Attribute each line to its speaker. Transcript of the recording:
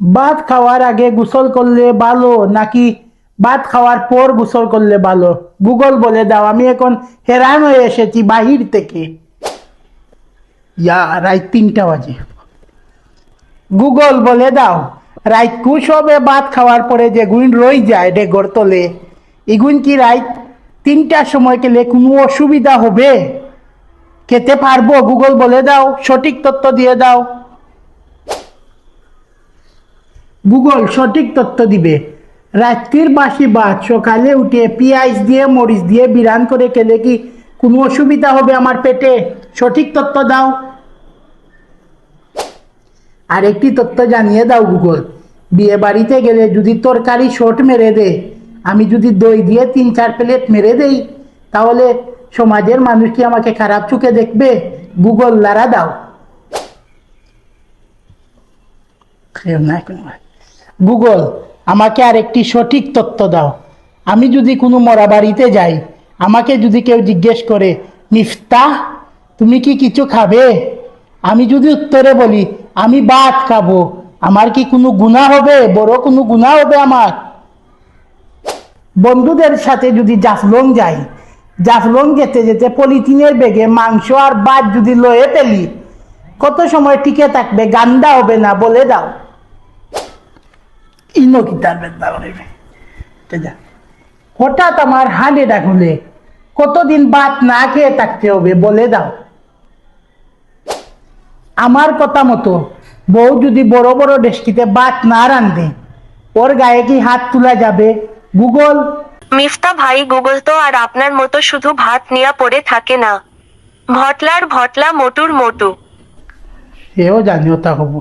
Speaker 1: ভাত খাওয়ার আগে গোসল করলে ভালো নাকি ভাত খাওয়ার পর গোসল করলে ভালো? গুগল বলে দাও, আমি এখন হেরান হয়ে এসেছি বাহির থেকে। ইয়া, রাত তিনটা বাজে। গুগল বলে দাও, রাত কুশ হবে ভাত খাওয়ার পরে যে গুণ রই যায় ডে গড়তলে এগুন কি রাত তিনটার সময় গেলে কোনো অসুবিধা হবে? খেতে পারব? গুগল বলে দাও, সঠিক তথ্য দিয়ে দাও। গুগল সঠিক তথ্য দিবে। রাত্রির বাসি ভাত সকালে উঠে পেঁয়াজ দিয়ে, মরিচ দিয়ে বিরান করে খেলে কি কোনো অসুবিধা হবে আমার পেটে? সঠিক তথ্য দাও। আর একটি তথ্য জানিয়ে দাও গুগল বিয়ে বাড়িতে গেলে যদি তরকারি শর্ট মেরে দে, আমি যদি দই দিয়ে তিন চার প্লেট মেরে দেই, তাহলে সমাজের মানুষ কি আমাকে খারাপ চোখে দেখবে? গুগল লারা দাও। গুগল, আমাকে আর একটি সঠিক তথ্য দাও। আমি যদি কোনো মরা বাড়িতে যাই, আমাকে যদি কেউ জিজ্ঞেস করে মিফতাহ তুমি কি কিছু খাবে? আমি যদি উত্তরে বলি, আমি ভাত খাব। আমার কি কোনো গুণা হবে? বড় কোনো গুণা হবে আমার? বন্ধুদের সাথে যদি জাফলং যাই, জাফলং যেতে যেতে পলিথিনের বেগে মাংস আর ভাত যদি লয়ে ফেলি, কত সময় টিকে থাকবে? গান্দা হবে না বলে দাও। ইনো কিতার বেদা করিবে যা হঠাৎ আমার হাঁড়ে ডাকুলে কতদিন ভাত না খেয়ে থাকতে হবে বলে দাও। আমার কথা মতো বউ যদি বড় বড় ডেস্কিতে ভাত না রান্ধে ওর গায়ে কি হাত তোলা যাবে? গুগল।
Speaker 2: মিফতা ভাই গুগল তো আর আপনার মতো শুধু ভাত নিয়া পড়ে থাকে না। ভটলার ভটলা মোটুর মোটু।
Speaker 1: সেও জানিও তা হব।